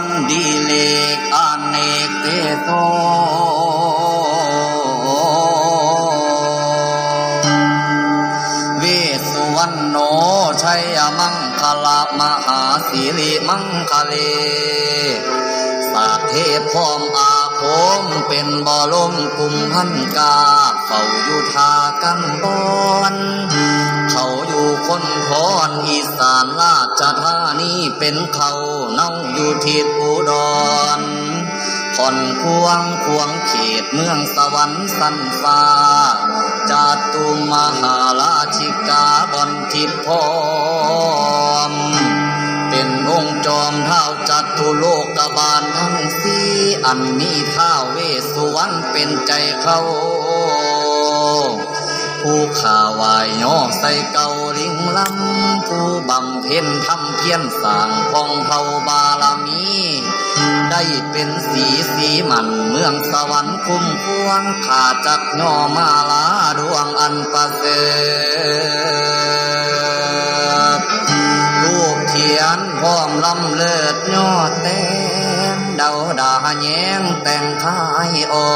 รดีเลกอเนกเตโตเวสสุวรรณโนชัยมังคลามหาสิริมังคเลสาเทพพร้อมอาคมเป็นบ่ลมกุมพันกาเฝ้าอยู่ทากันบอนเขาอยู่คนคอนอีสานราชธานีเป็นเขาเน่าอย ทิศอุดรคอนควงควงเขตเมืองสวรรค์สันฟ้าจาตุมหาราชิกาบนทิพพร้อมเป็นองค์จอมเท้าจัตุโลกบาลทั้งสี่อันมีเท้าเวสสุวรรณเป็นใจเขาผู้ข่าวายย่อใส่เกาลิงลำผู้บำเพ็ญทำเพียรสร้างพองเผาบา ได้เป็นสีสีมันเมืองสวรรค์คุ้มควงขาจักย่อมาลาดวงอันประเสริฐรูปเทียนพร้อมลำเลิศยอดแต้มเดาดาแยงแต่งท้ายออ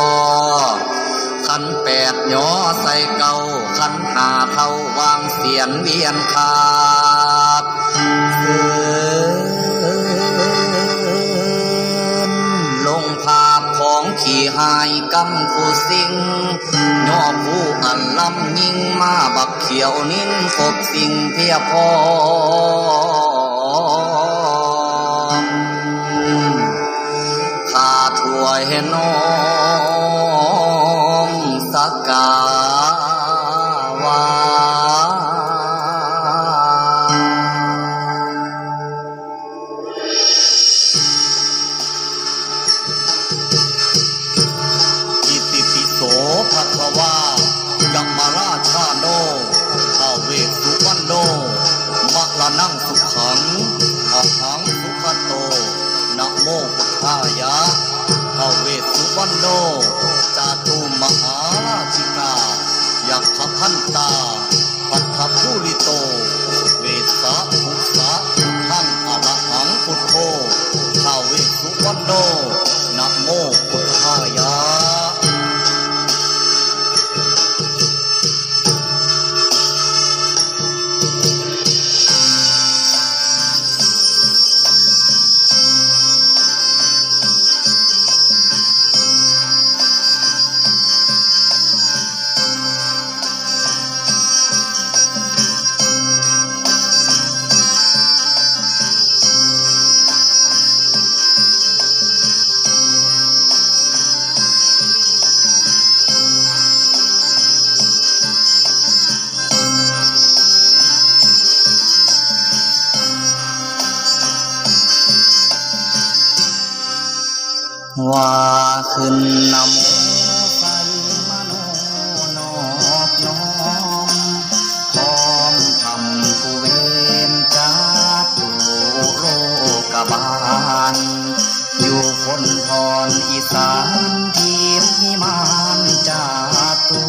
ขันแปดย่อใส่เก่าขันหาเท่าวางเสียนเวียนขา หายกำผู้สิงย่อผู้อันลำยิงมาบักเขียวนิ่งคบสิ่งเพียพร้อมข้าถวยน้อ ภะคะวายัมมาราชาโนท้าวเวสุวรรณโนมะละนั่งสุขังอะหังสุขโตนะโมพุทธายะท้าเวสุวรรณโนจาตุมหาราชิกายักขพันตาปัทถภูริโต เวสสะภุสะทังอรหังพุทโธท้าวเวสสุวรรณโน ว่าขึ้นนโมใส่มโนนอบน้อมพร้อมทำกุเวนจาตุโลกบาล อยู่คนพรอีสานทีมนิมานจาตุ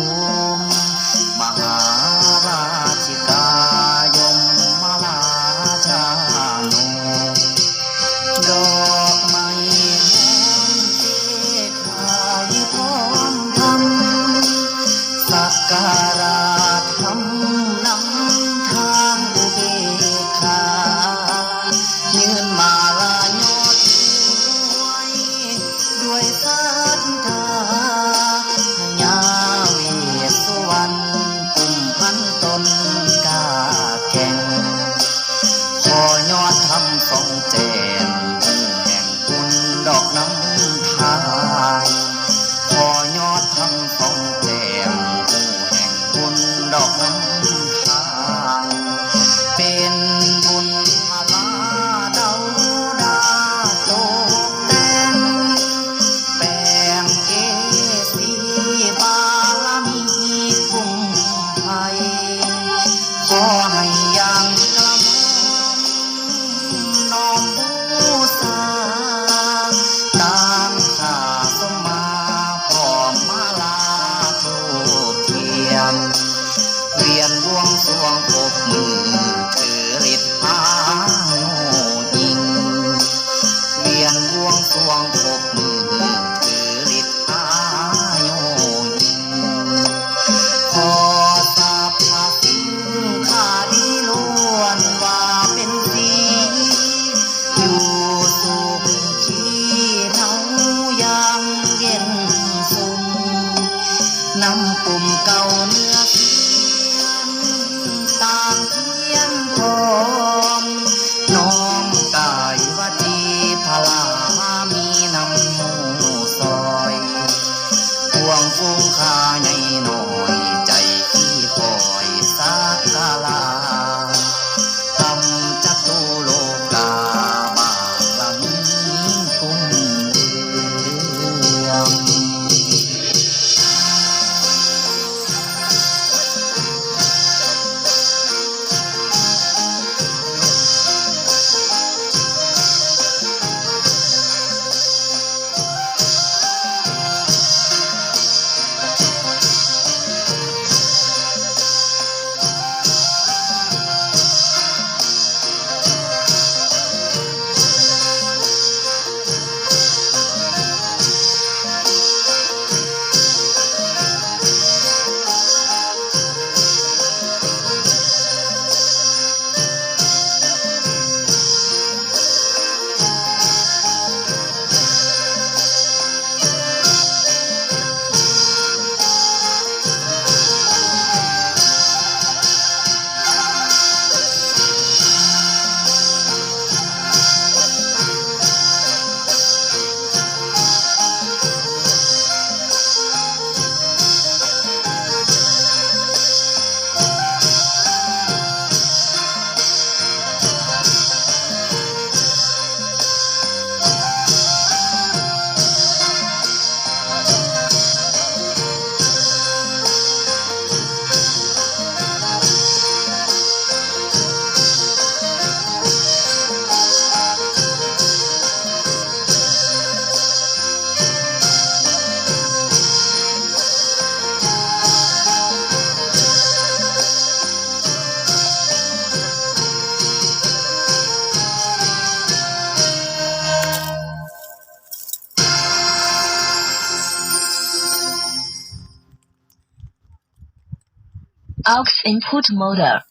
อยอดทำทองเจ aux input model